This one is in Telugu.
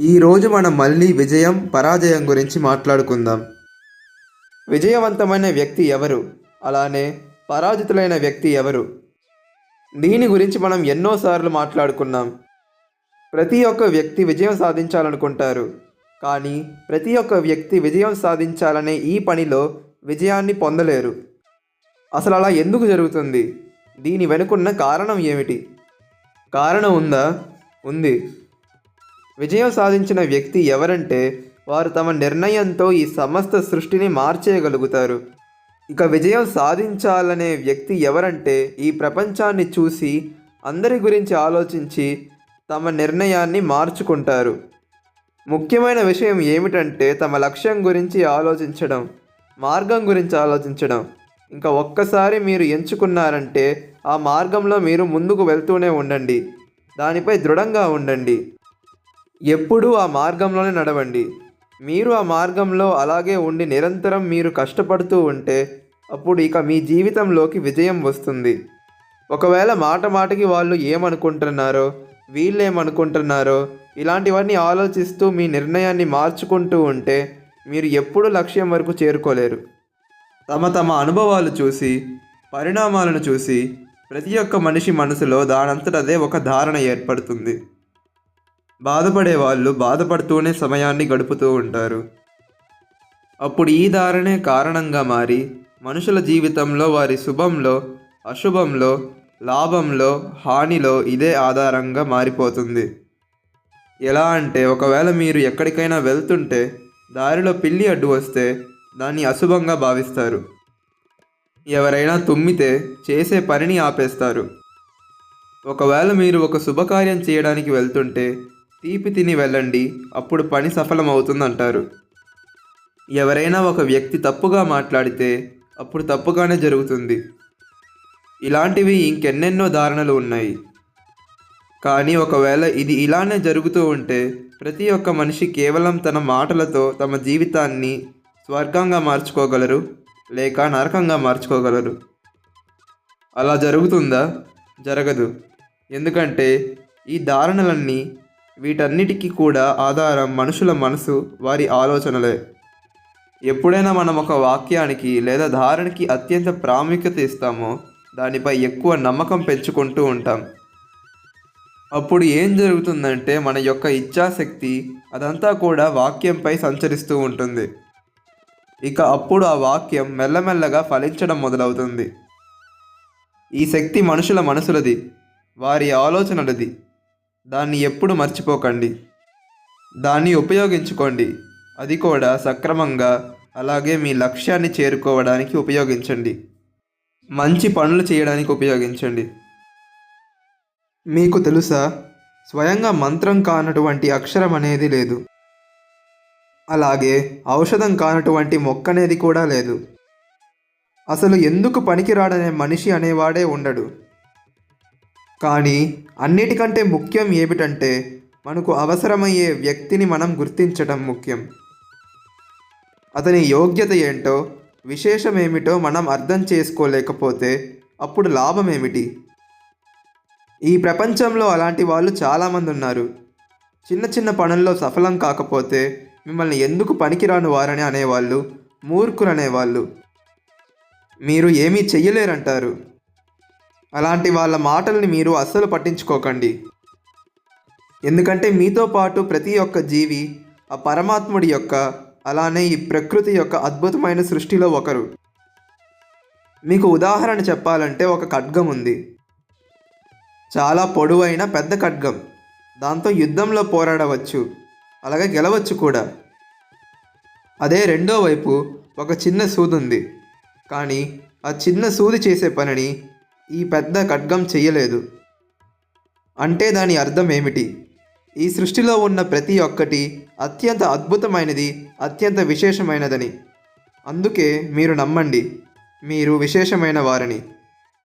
ఈరోజు మనం మళ్ళీ విజయం పరాజయం గురించి మాట్లాడుకుందాం. విజయవంతమైన వ్యక్తి ఎవరు? అలానే పరాజితులైన వ్యక్తి ఎవరు? దీని గురించి మనం ఎన్నోసార్లు మాట్లాడుకున్నాం. ప్రతి ఒక్క వ్యక్తి విజయం సాధించాలనుకుంటారు. కానీ ప్రతి ఒక్క వ్యక్తి విజయం సాధించాలనే ఈ పనిలో విజయాన్ని పొందలేరు. అసలు అలా ఎందుకు జరుగుతుంది? దీని వెనుకున్న కారణం ఏమిటి? కారణం ఉందా? ఉంది. విజయం సాధించిన వ్యక్తి ఎవరంటే వారు తమ నిర్ణయంతో ఈ సమస్త సృష్టిని మార్చేయగలుగుతారు. ఇక విజయం సాధించాలనే వ్యక్తి ఎవరంటే ఈ ప్రపంచాన్ని చూసి అందరి గురించి ఆలోచించి తమ నిర్ణయాన్ని మార్చుకుంటారు. ముఖ్యమైన విషయం ఏమిటంటే తమ లక్ష్యం గురించి ఆలోచించడం మార్గం గురించి ఆలోచించడం. ఇంకా ఒక్కసారి మీరు ఎంచుకున్నారంటే ఆ మార్గంలో మీరు ముందుకు వెళ్తూనే ఉండండి. దానిపై దృఢంగా ఉండండి. ఎప్పుడూ ఆ మార్గంలోనే నడవండి. మీరు ఆ మార్గంలో అలాగే ఉండి నిరంతరం మీరు కష్టపడుతూ ఉంటే అప్పుడు ఇక మీ జీవితంలోకి విజయం వస్తుంది. ఒకవేళ మాట మాటకి వాళ్ళు ఏమనుకుంటున్నారో వీళ్ళేమనుకుంటున్నారో ఇలాంటివన్నీ ఆలోచిస్తూ మీ నిర్ణయాన్ని మార్చుకుంటూ ఉంటే మీరు ఎప్పుడు లక్ష్యం వరకు చేరుకోలేరు. తమ తమ అనుభవాలు చూసి పరిణామాలను చూసి ప్రతి ఒక్క మనిషి మనసులో దానంతటదే ఒక ధారణ ఏర్పడుతుంది. బాధపడే వాళ్ళు బాధపడుతూనే సమయాన్ని గడుపుతూ ఉంటారు. అప్పుడు ఈ ధారణే కారణంగా మారి మనుషుల జీవితంలో వారి శుభంలో అశుభంలో లాభంలో హానిలో ఇదే ఆధారంగా మారిపోతుంది. ఎలా అంటే ఒకవేళ మీరు ఎక్కడికైనా వెళ్తుంటే దారిలో పిల్లి అడ్డు వస్తే దాన్ని అశుభంగా భావిస్తారు. ఎవరైనా తుమ్మితే చేసే పనిని ఆపేస్తారు. ఒకవేళ మీరు ఒక శుభకార్యం చేయడానికి వెళ్తుంటే తీపి తిని వెళ్ళండి అప్పుడు పని సఫలమవుతుందంటారు. ఎవరైనా ఒక వ్యక్తి తప్పుగా మాట్లాడితే అప్పుడు తప్పుగానే జరుగుతుంది. ఇలాంటివి ఇంకెన్నెన్నో ధారణలు ఉన్నాయి. కానీ ఒకవేళ ఇది ఇలానే జరుగుతూ ఉంటే ప్రతి ఒక్క మనిషి కేవలం తన మాటలతో తమ జీవితాన్ని స్వర్గంగా మార్చుకోగలరు లేక నరకంగా మార్చుకోగలరు. అలా జరుగుతుందా? జరగదు. ఎందుకంటే ఈ ధారణలన్నీ వీటన్నిటికీ కూడా ఆధారం మనుషుల మనసు వారి ఆలోచనలే. ఎప్పుడైనా మనం ఒక వాక్యానికి లేదా ధారణకి అత్యంత ప్రాముఖ్యత ఇస్తామో దానిపై ఎక్కువ నమ్మకం పెంచుకుంటూ ఉంటాం. అప్పుడు ఏం జరుగుతుందంటే మన యొక్క ఇచ్ఛాశక్తి అదంతా కూడా వాక్యంపై సంచరిస్తూ ఉంటుంది. ఇక అప్పుడు ఆ వాక్యం మెల్లమెల్లగా ఫలించడం మొదలవుతుంది. ఈ శక్తి మనుషుల మనసులది వారి ఆలోచనలది. దాన్ని ఎప్పుడు మర్చిపోకండి. దాన్ని ఉపయోగించుకోండి. అది కూడా సక్రమంగా అలాగే మీ లక్ష్యాన్ని చేరుకోవడానికి ఉపయోగించండి. మంచి పనులు చేయడానికి ఉపయోగించండి. మీకు తెలుసా స్వయంగా మంత్రం కానటువంటి అక్షరం అనేది లేదు. అలాగే ఔషధం కానటువంటి మొక్క అనేది కూడా లేదు. అసలు ఎందుకు పనికిరాడనే మనిషి అనేవాడే ఉండడు. కానీ అన్నిటికంటే ముఖ్యం ఏమిటంటే మనకు అవసరమయ్యే వ్యక్తిని మనం గుర్తించడం ముఖ్యం. అతని యోగ్యత ఏంటో విశేషమేమిటో మనం అర్థం చేసుకోలేకపోతే అప్పుడు లాభం ఏమిటి ఈ ప్రపంచంలో అలాంటి వాళ్ళు చాలామంది ఉన్నారు. చిన్న చిన్న పనుల్లో సఫలం కాకపోతే మిమ్మల్ని ఎందుకు పనికిరాని వారని అనేవాళ్ళు మూర్ఖులు అనేవాళ్ళు మీరు ఏమీ చెయ్యలేరంటారు. అలాంటి వాళ్ళ మాటల్ని మీరు అస్సలు పట్టించుకోకండి. ఎందుకంటే మీతో పాటు ప్రతి ఒక్క జీవి ఆ పరమాత్ముడి యొక్క అలానే ఈ ప్రకృతి యొక్క అద్భుతమైన సృష్టిలో ఒకరు. మీకు ఉదాహరణ చెప్పాలంటే ఒక ఖడ్గం ఉంది. చాలా పొడవైన పెద్ద ఖడ్గం. దాంతో యుద్ధంలో పోరాడవచ్చు. అలాగే గెలవచ్చు కూడా. అదే రెండో వైపు ఒక చిన్న సూది ఉంది కానీ ఆ చిన్న సూది చేసే పనిని ఈ పెద్ద ఖడ్గం చెయ్యలేదు అంటే దాని అర్థం ఏమిటి? ఈ సృష్టిలో ఉన్న ప్రతి ఒక్కటి అత్యంత అద్భుతమైనది అత్యంత విశేషమైనదని. అందుకే మీరు నమ్మండి. మీరు విశేషమైన వారని.